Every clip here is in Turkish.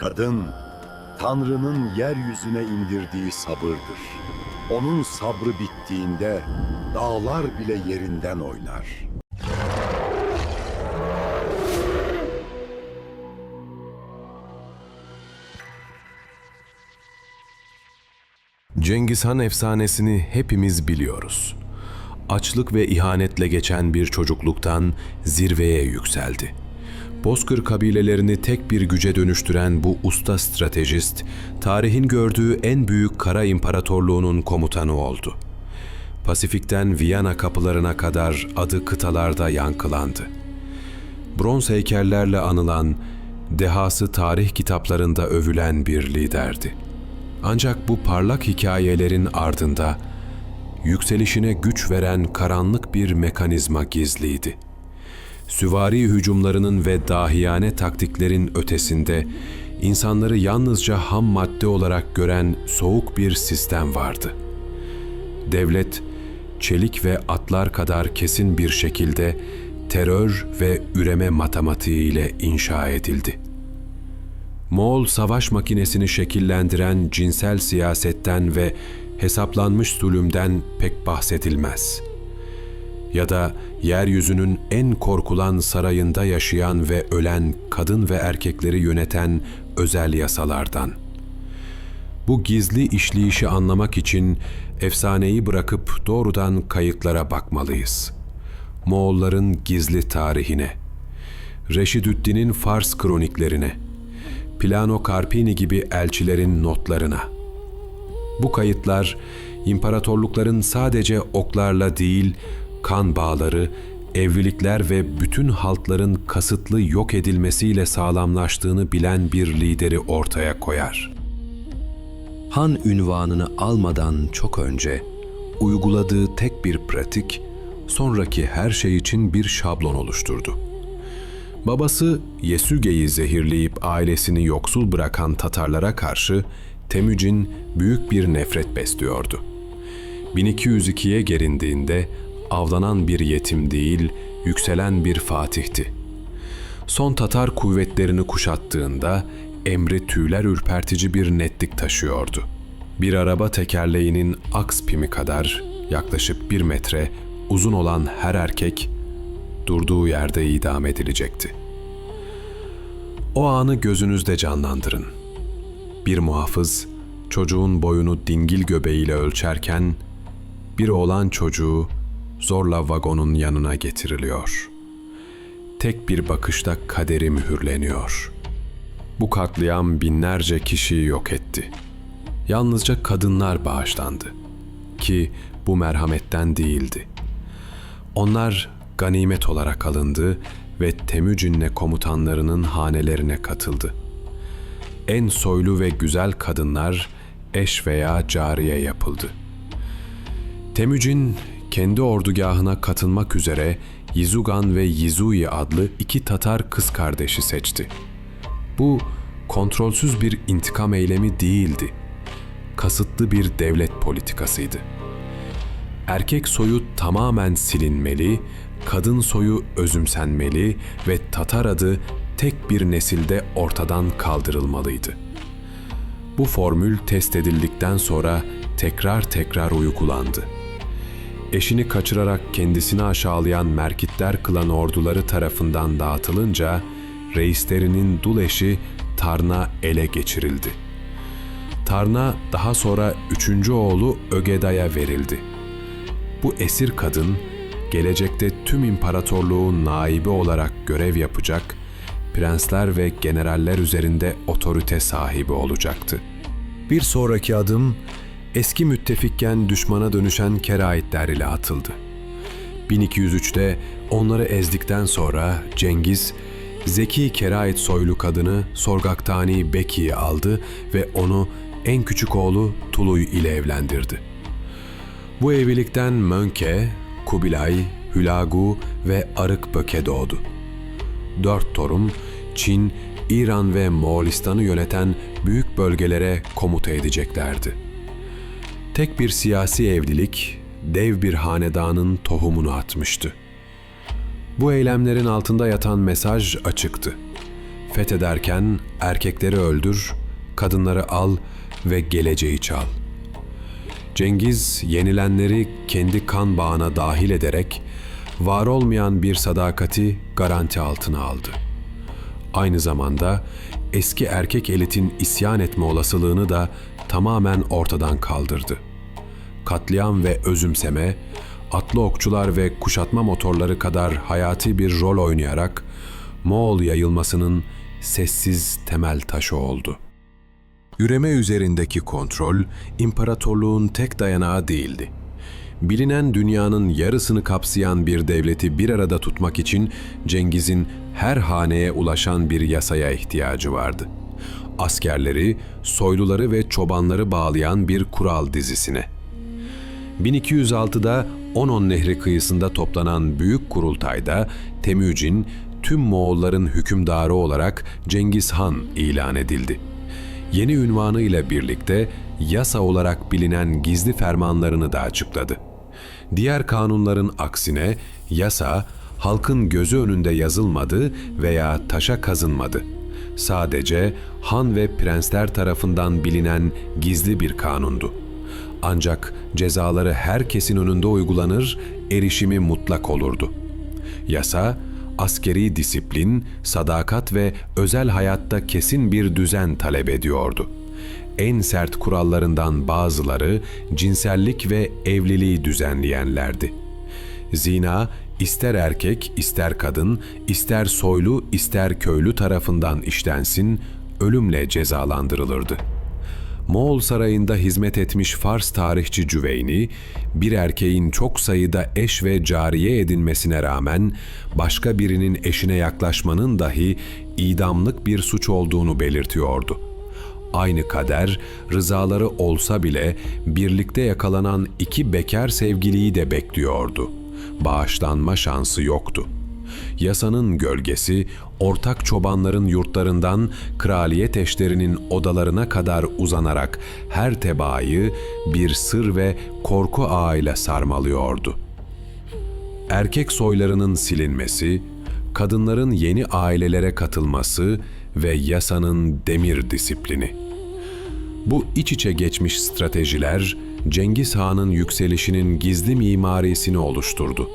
kadın, Tanrı'nın yeryüzüne indirdiği sabırdır. Onun sabrı bittiğinde dağlar bile yerinden oynar. Cengiz Han efsanesini hepimiz biliyoruz. Açlık ve ihanetle geçen bir çocukluktan zirveye yükseldi. Bozkır kabilelerini tek bir güce dönüştüren bu usta stratejist, tarihin gördüğü en büyük kara imparatorluğunun komutanı oldu. Pasifik'ten Viyana kapılarına kadar adı kıtalarda yankılandı. Bronz heykellerle anılan, dehası tarih kitaplarında övülen bir liderdi. Ancak bu parlak hikayelerin ardında yükselişine güç veren karanlık bir mekanizma gizliydi. Süvari hücumlarının ve dahiyane taktiklerin ötesinde insanları yalnızca ham madde olarak gören soğuk bir sistem vardı. Devlet, çelik ve atlar kadar kesin bir şekilde terör ve üreme matematiğiyle inşa edildi. Moğol savaş makinesini şekillendiren cinsel siyasetten ve hesaplanmış zulümden pek bahsedilmez. Ya da yeryüzünün en korkulan sarayında yaşayan ve ölen kadın ve erkekleri yöneten özel yasalardan. Bu gizli işleyişi anlamak için efsaneyi bırakıp doğrudan kayıtlara bakmalıyız. Moğolların gizli tarihine, Reşidüddin'in Fars kroniklerine, Plano Carpini gibi elçilerin notlarına. Bu kayıtlar imparatorlukların sadece oklarla değil, kan bağları, evlilikler ve bütün halkların kasıtlı yok edilmesiyle sağlamlaştığını bilen bir lideri ortaya koyar. Han ünvanını almadan çok önce uyguladığı tek bir pratik, sonraki her şey için bir şablon oluşturdu. Babası Yesüge'yi zehirleyip ailesini yoksul bırakan Tatarlara karşı Temücin büyük bir nefret besliyordu. 1202'ye gerindiğinde avlanan bir yetim değil, yükselen bir fatihti. Son Tatar kuvvetlerini kuşattığında emri tüyler ürpertici bir netlik taşıyordu. Bir araba tekerleğinin aks pimi kadar yaklaşık bir metre uzun olan her erkek durduğu yerde idam edilecekti. O anı gözünüzde canlandırın. Bir muhafız çocuğun boyunu dingil göbeğiyle ölçerken bir oğlan çocuğu zorla vagonun yanına getiriliyor. Tek bir bakışta kaderi mühürleniyor. Bu katliam binlerce kişiyi yok etti. Yalnızca kadınlar bağışlandı ki bu merhametten değildi. Onlar ganimet olarak alındı ve Temücinne komutanlarının hanelerine katıldı. En soylu ve güzel kadınlar eş veya cariye yapıldı. Temücin kendi ordugahına katılmak üzere Yizugan ve Yizui adlı iki Tatar kız kardeşi seçti. Bu kontrolsüz bir intikam eylemi değildi. Kasıtlı bir devlet politikasıydı. Erkek soyu tamamen silinmeli, kadın soyu özümsenmeli ve Tatar adı tek bir nesilde ortadan kaldırılmalıydı. Bu formül test edildikten sonra tekrar tekrar uygulandı. Eşini kaçırarak kendisini aşağılayan Merkitler klan orduları tarafından dağıtılınca reislerinin dul eşi Tarna ele geçirildi. Tarna daha sonra üçüncü oğlu Ögeday'a verildi. Bu esir kadın gelecekte tüm imparatorluğun naibi olarak görev yapacak, prensler ve generaller üzerinde otorite sahibi olacaktı. Bir sonraki adım eski müttefikken düşmana dönüşen Keraitler ile atıldı. 1203'te onları ezdikten sonra Cengiz, Zeki Kerait soylu kadını Sorgaktani Beki'yi aldı ve onu en küçük oğlu Tuluy ile evlendirdi. Bu evlilikten Mönke, Kubilay, Hülagu ve Arık Böke doğdu. Dört torun, Çin, İran ve Moğolistan'ı yöneten büyük bölgelere komuta edeceklerdi. Tek bir siyasi evlilik, dev bir hanedanın tohumunu atmıştı. Bu eylemlerin altında yatan mesaj açıktı. Fethederken erkekleri öldür, kadınları al ve geleceği çal. Cengiz yenilenleri kendi kan bağına dahil ederek var olmayan bir sadakati garanti altına aldı. Aynı zamanda eski erkek elitin isyan etme olasılığını da tamamen ortadan kaldırdı. Katliam ve özümseme, atlı okçular ve kuşatma motorları kadar hayati bir rol oynayarak Moğol yayılmasının sessiz temel taşı oldu. Üreme üzerindeki kontrol, imparatorluğun tek dayanağı değildi. Bilinen dünyanın yarısını kapsayan bir devleti bir arada tutmak için Cengiz'in her haneye ulaşan bir yasaya ihtiyacı vardı. Askerleri, soyluları ve çobanları bağlayan bir kural dizisine. 1206'da Onon Nehri kıyısında toplanan büyük kurultayda Temücin tüm Moğolların hükümdarı olarak Cengiz Han ilan edildi. Yeni ünvanı ile birlikte yasa olarak bilinen gizli fermanlarını da açıkladı. Diğer kanunların aksine yasa halkın gözü önünde yazılmadı veya taşa kazınmadı. Sadece han ve prensler tarafından bilinen gizli bir kanundu. Ancak cezaları herkesin önünde uygulanır, erişimi mutlak olurdu. Yasa, askeri disiplin, sadakat ve özel hayatta kesin bir düzen talep ediyordu. En sert kurallarından bazıları cinsellik ve evliliği düzenleyenlerdi. Zina ister erkek, ister kadın, ister soylu, ister köylü tarafından işlensin, ölümle cezalandırılırdı. Moğol sarayında hizmet etmiş Fars tarihçi Cüveyni, bir erkeğin çok sayıda eş ve cariye edinmesine rağmen başka birinin eşine yaklaşmanın dahi idamlık bir suç olduğunu belirtiyordu. Aynı kader rızaları olsa bile birlikte yakalanan iki bekar sevgiliyi de bekliyordu. Bağışlanma şansı yoktu. Yasanın gölgesi ortak çobanların yurtlarından kraliyet eşlerinin odalarına kadar uzanarak her tebaayı bir sır ve korku ağıyla sarmalıyordu. Erkek soylarının silinmesi, kadınların yeni ailelere katılması ve yasanın demir disiplini. Bu iç içe geçmiş stratejiler Cengiz Han'ın yükselişinin gizli mimarisini oluşturdu.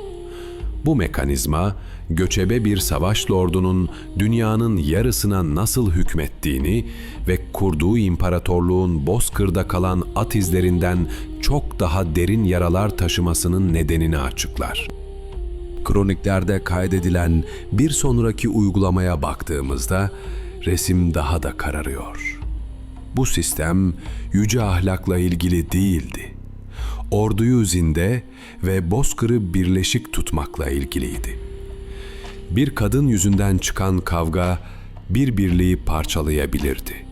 Bu mekanizma göçebe bir savaş lordunun dünyanın yarısına nasıl hükmettiğini ve kurduğu imparatorluğun bozkırda kalan at izlerinden çok daha derin yaralar taşımasının nedenini açıklar. Kroniklerde kaydedilen bir sonraki uygulamaya baktığımızda resim daha da kararıyor. Bu sistem yüce ahlakla ilgili değildi. Orduyu zinde ve bozkırı birleşik tutmakla ilgiliydi. Bir kadın yüzünden çıkan kavga bir birliği parçalayabilirdi.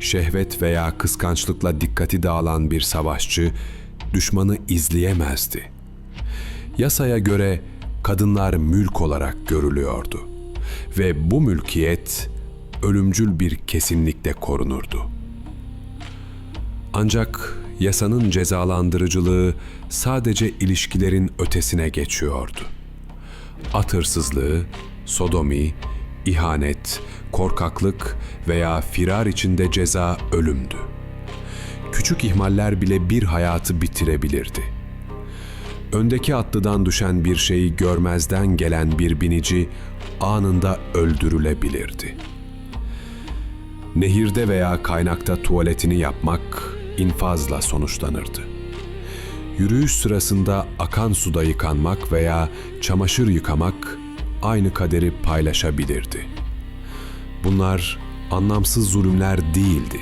Şehvet veya kıskançlıkla dikkati dağılan bir savaşçı düşmanı izleyemezdi. Yasaya göre kadınlar mülk olarak görülüyordu ve bu mülkiyet ölümcül bir kesinlikle korunurdu. Ancak yasanın cezalandırıcılığı sadece ilişkilerin ötesine geçiyordu. At sodomi, ihanet, korkaklık veya firar içinde ceza ölümdü. Küçük ihmaller bile bir hayatı bitirebilirdi. Öndeki atlıdan düşen bir şeyi görmezden gelen bir binici anında öldürülebilirdi. Nehirde veya kaynakta tuvaletini yapmak infazla sonuçlanırdı. Yürüyüş sırasında akan suda yıkanmak veya çamaşır yıkamak aynı kaderi paylaşabilirdi. Bunlar anlamsız zulümler değildi.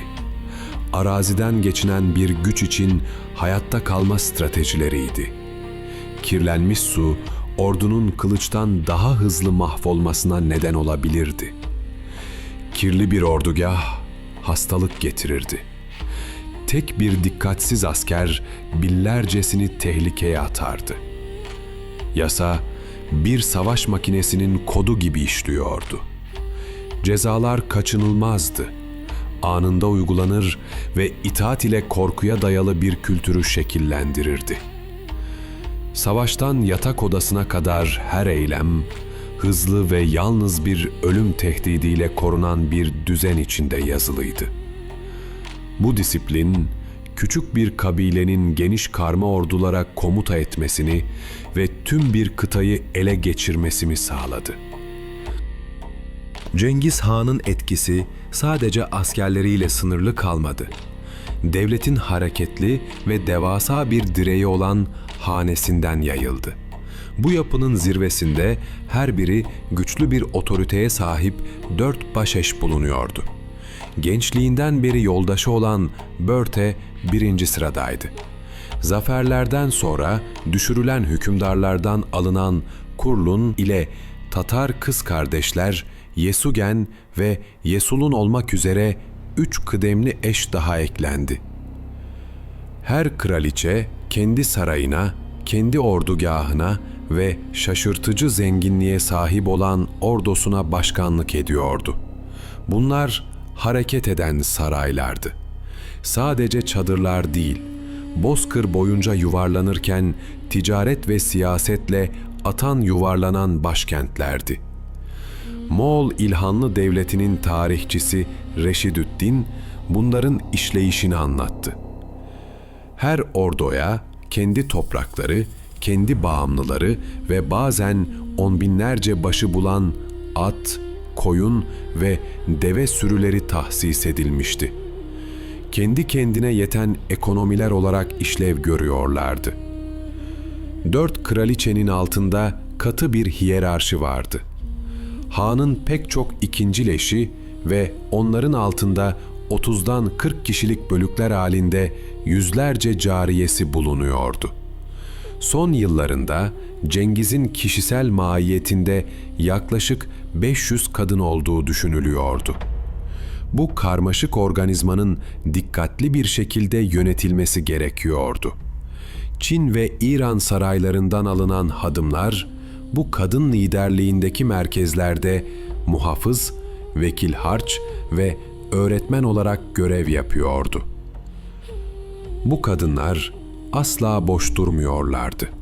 Araziden geçinen bir güç için hayatta kalma stratejileriydi. Kirlenmiş su ordunun kılıçtan daha hızlı mahvolmasına neden olabilirdi. Kirli bir ordugah hastalık getirirdi. Tek bir dikkatsiz asker binlercesini tehlikeye atardı. Yasa bir savaş makinesinin kodu gibi işliyordu. Cezalar kaçınılmazdı. Anında uygulanır ve itaat ile korkuya dayalı bir kültürü şekillendirirdi. Savaştan yatak odasına kadar her eylem hızlı ve yalnız bir ölüm tehdidiyle korunan bir düzen içinde yazılıydı. Bu disiplin, küçük bir kabilenin geniş karma ordulara komuta etmesini ve tüm bir kıtayı ele geçirmesini sağladı. Cengiz Han'ın etkisi sadece askerleriyle sınırlı kalmadı. Devletin hareketli ve devasa bir direği olan hanesinden yayıldı. Bu yapının zirvesinde her biri güçlü bir otoriteye sahip dört başeş bulunuyordu. Gençliğinden beri yoldaşı olan Börte birinci sıradaydı. Zaferlerden sonra düşürülen hükümdarlardan alınan Kurlun ile Tatar kız kardeşler Yesugen ve Yesulun olmak üzere üç kıdemli eş daha eklendi. Her kraliçe kendi sarayına, kendi ordugahına ve şaşırtıcı zenginliğe sahip olan ordosuna başkanlık ediyordu. Bunlar hareket eden saraylardı. Sadece çadırlar değil, Bozkır boyunca yuvarlanırken ticaret ve siyasetle atan yuvarlanan başkentlerdi. Moğol İlhanlı Devleti'nin tarihçisi Reşidüddin bunların işleyişini anlattı. Her ordoya kendi toprakları, kendi bağımlıları ve bazen on binlerce başı bulan at, koyun ve deve sürüleri tahsis edilmişti. Kendi kendine yeten ekonomiler olarak işlev görüyorlardı. Dört kraliçenin altında katı bir hiyerarşi vardı. Hanın pek çok ikincileşi ve onların altında 30'dan 40 kişilik bölükler halinde yüzlerce cariyesi bulunuyordu. Son yıllarında Cengiz'in kişisel mahiyetinde yaklaşık 500 kadın olduğu düşünülüyordu. Bu karmaşık organizmanın dikkatli bir şekilde yönetilmesi gerekiyordu. Çin ve İran saraylarından alınan hadımlar bu kadın liderliğindeki merkezlerde muhafız, vekil harç ve öğretmen olarak görev yapıyordu. Bu kadınlar asla boş durmuyorlardı.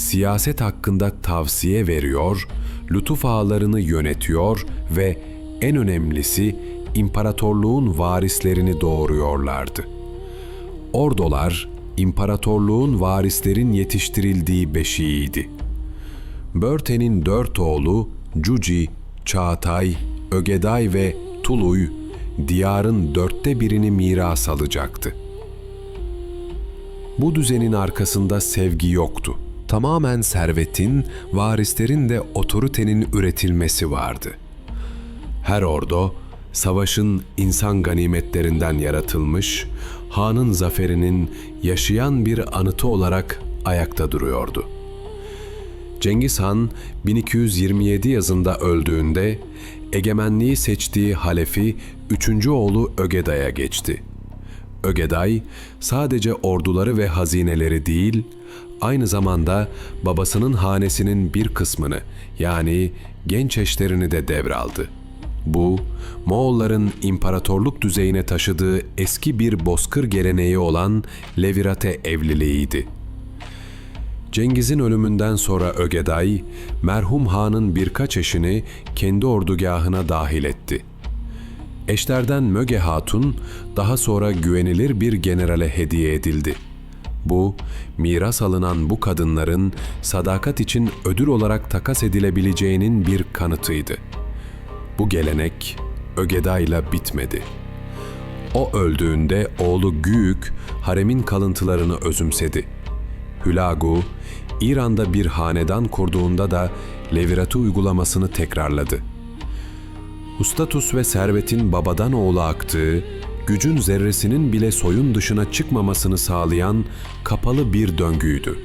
Siyaset hakkında tavsiye veriyor, lütuf ağlarını yönetiyor ve en önemlisi imparatorluğun varislerini doğuruyorlardı. Ordolar, imparatorluğun varislerin yetiştirildiği beşiğiydi. Börte'nin dört oğlu Cuci, Çağatay, Ögeday ve Tuluy, diyarın dörtte birini miras alacaktı. Bu düzenin arkasında sevgi yoktu. Tamamen servetin, varislerin de otoritenin üretilmesi vardı. Her ordo, savaşın insan ganimetlerinden yaratılmış, hanın zaferinin yaşayan bir anıtı olarak ayakta duruyordu. Cengiz Han 1227 yazında öldüğünde egemenliği seçtiği halefi 3. oğlu Ögeday'a geçti. Ögeday sadece orduları ve hazineleri değil, aynı zamanda babasının hanesinin bir kısmını yani genç eşlerini de devraldı. Bu, Moğolların imparatorluk düzeyine taşıdığı eski bir bozkır geleneği olan Levirate evliliğiydi. Cengiz'in ölümünden sonra Ögeday, merhum hanın birkaç eşini kendi ordugahına dahil etti. Eşlerden Möge Hatun daha sonra güvenilir bir generale hediye edildi. Bu, miras alınan bu kadınların sadakat için ödül olarak takas edilebileceğinin bir kanıtıydı. Bu gelenek Ögeday'la bitmedi. O öldüğünde oğlu Güyük haremin kalıntılarını özümsedi. Hülagu, İran'da bir hanedan kurduğunda da leviratı uygulamasını tekrarladı. Hustatus ve servetin babadan oğula aktığı, gücün zerresinin bile soyun dışına çıkmamasını sağlayan kapalı bir döngüydü.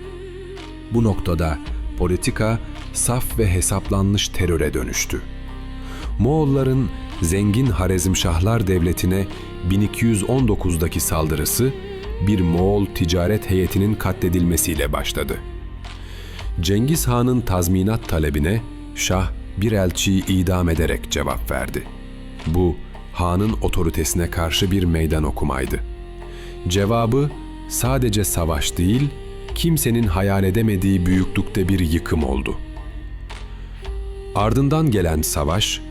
Bu noktada politika saf ve hesaplanmış teröre dönüştü. Moğolların zengin Harezmşahlar Devleti'ne 1219'daki saldırısı bir Moğol ticaret heyetinin katledilmesiyle başladı. Cengiz Han'ın tazminat talebine Şah bir elçiyi idam ederek cevap verdi. Bu Han'ın otoritesine karşı bir meydan okumaydı. Cevabı sadece savaş değil, kimsenin hayal edemediği büyüklükte bir yıkım oldu. Ardından gelen savaş,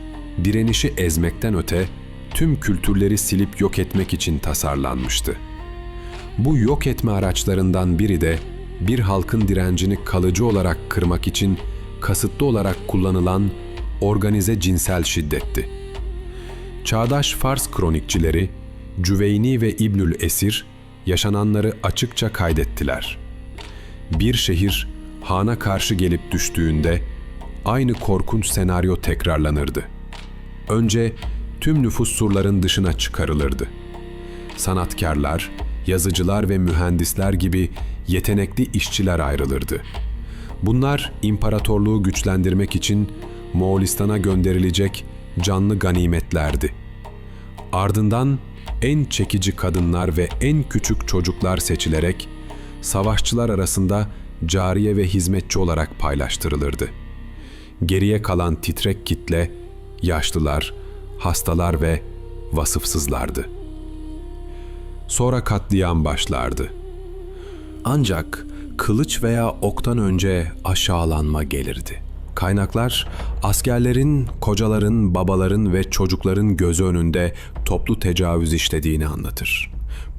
direnişi ezmekten öte tüm kültürleri silip yok etmek için tasarlanmıştı. Bu yok etme araçlarından biri de bir halkın direncini kalıcı olarak kırmak için kasıtlı olarak kullanılan organize cinsel şiddetti. Çağdaş Fars kronikçileri Cüveyni ve İbnül Esir yaşananları açıkça kaydettiler. Bir şehir hana karşı gelip düştüğünde aynı korkunç senaryo tekrarlanırdı. Önce tüm nüfus surların dışına çıkarılırdı. Sanatkarlar, yazıcılar ve mühendisler gibi yetenekli işçiler ayrılırdı. Bunlar imparatorluğu güçlendirmek için Moğolistan'a gönderilecek canlı ganimetlerdi. Ardından en çekici kadınlar ve en küçük çocuklar seçilerek savaşçılar arasında cariye ve hizmetçi olarak paylaştırılırdı. Geriye kalan titrek kitle yaşlılar, hastalar ve vasıfsızlardı. Sonra katliam başlardı. Ancak kılıç veya oktan önce aşağılanma gelirdi. Kaynaklar askerlerin, kocaların, babaların ve çocukların gözü önünde toplu tecavüz işlediğini anlatır.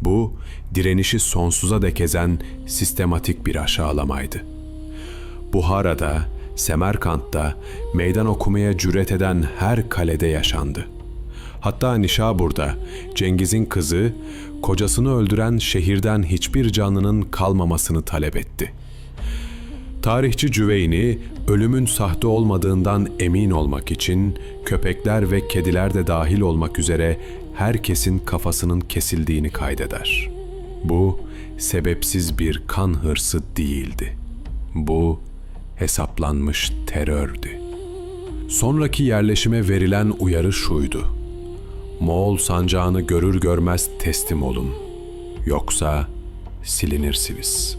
Bu direnişi sonsuza dek ezen sistematik bir aşağılamaydı. Buhara'da, Semerkant'ta meydan okumaya cüret eden her kalede yaşandı. Hatta Nişabur'da Cengiz'in kızı kocasını öldüren şehirden hiçbir canlının kalmamasını talep etti. Tarihçi Cüveyni ölümün sahte olmadığından emin olmak için köpekler ve kediler de dahil olmak üzere herkesin kafasının kesildiğini kaydeder. Bu sebepsiz bir kan hırsı değildi. Bu hesaplanmış terördü. Sonraki yerleşime verilen uyarı şuydu. Moğol sancağını görür görmez teslim olun. Yoksa silinirsiniz.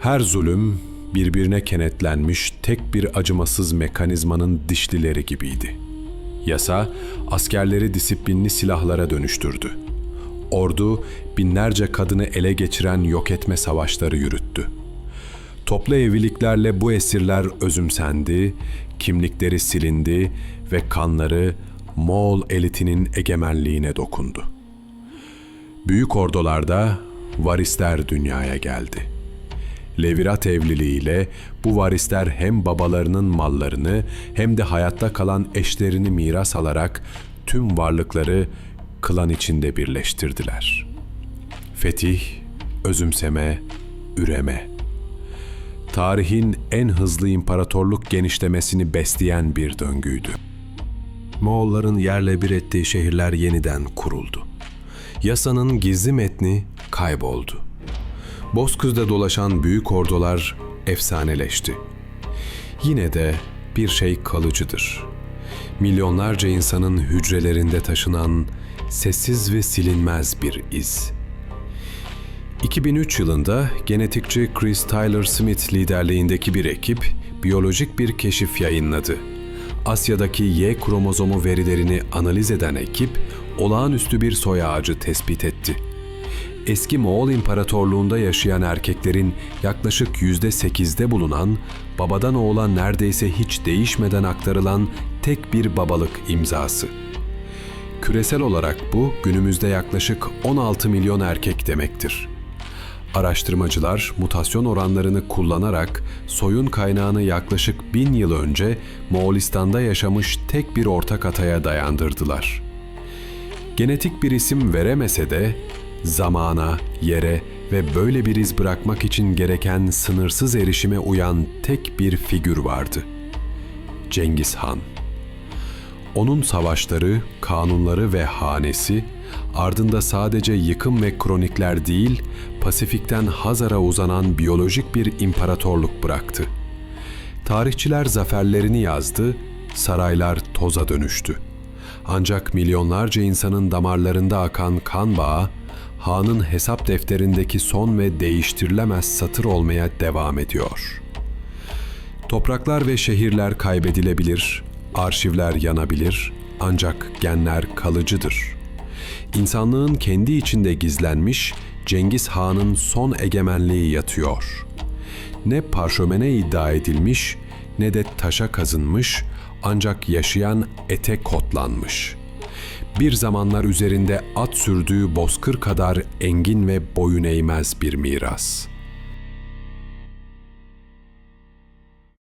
Her zulüm birbirine kenetlenmiş tek bir acımasız mekanizmanın dişlileri gibiydi. Yasa askerleri disiplinli silahlara dönüştürdü. Ordu binlerce kadını ele geçiren yok etme savaşları yürüttü. Toplu evliliklerle bu esirler özümsendi, kimlikleri silindi ve kanları Moğol elitinin egemenliğine dokundu. Büyük ordularda varisler dünyaya geldi. Levirat evliliğiyle bu varisler hem babalarının mallarını hem de hayatta kalan eşlerini miras alarak tüm varlıkları klan içinde birleştirdiler. Fetih, özümseme, üreme. Tarihin en hızlı imparatorluk genişlemesini besleyen bir döngüydü. Moğolların yerle bir ettiği şehirler yeniden kuruldu. Yasanın gizli metni kayboldu. Bozkır'da dolaşan büyük ordular efsaneleşti. Yine de bir şey kalıcıdır. Milyonlarca insanın hücrelerinde taşınan sessiz ve silinmez bir iz. 2003 yılında genetikçi Chris Tyler Smith liderliğindeki bir ekip biyolojik bir keşif yayınladı. Asya'daki Y kromozomu verilerini analiz eden ekip olağanüstü bir soy ağacı tespit etti. Eski Moğol İmparatorluğunda yaşayan erkeklerin yaklaşık %8'de bulunan, babadan oğula neredeyse hiç değişmeden aktarılan tek bir babalık imzası. Küresel olarak bu günümüzde yaklaşık 16 milyon erkek demektir. Araştırmacılar mutasyon oranlarını kullanarak soyun kaynağını yaklaşık bin yıl önce Moğolistan'da yaşamış tek bir ortak ataya dayandırdılar. Genetik bir isim veremese de zamana, yere ve böyle bir iz bırakmak için gereken sınırsız erişime uyan tek bir figür vardı. Cengiz Han. Onun savaşları, kanunları ve hanesi ardında sadece yıkım ve kronikler değil, Pasifik'ten Hazar'a uzanan biyolojik bir imparatorluk bıraktı. Tarihçiler zaferlerini yazdı, saraylar toza dönüştü. Ancak milyonlarca insanın damarlarında akan kan bağı, Han'ın hesap defterindeki son ve değiştirilemez satır olmaya devam ediyor. Topraklar ve şehirler kaybedilebilir, arşivler yanabilir ancak genler kalıcıdır. İnsanlığın kendi içinde gizlenmiş Cengiz Han'ın son egemenliği yatıyor. Ne parşömene iddia edilmiş ne de taşa kazınmış ancak yaşayan ete kodlanmış. Bir zamanlar üzerinde at sürdüğü bozkır kadar engin ve boyun eğmez bir miras.''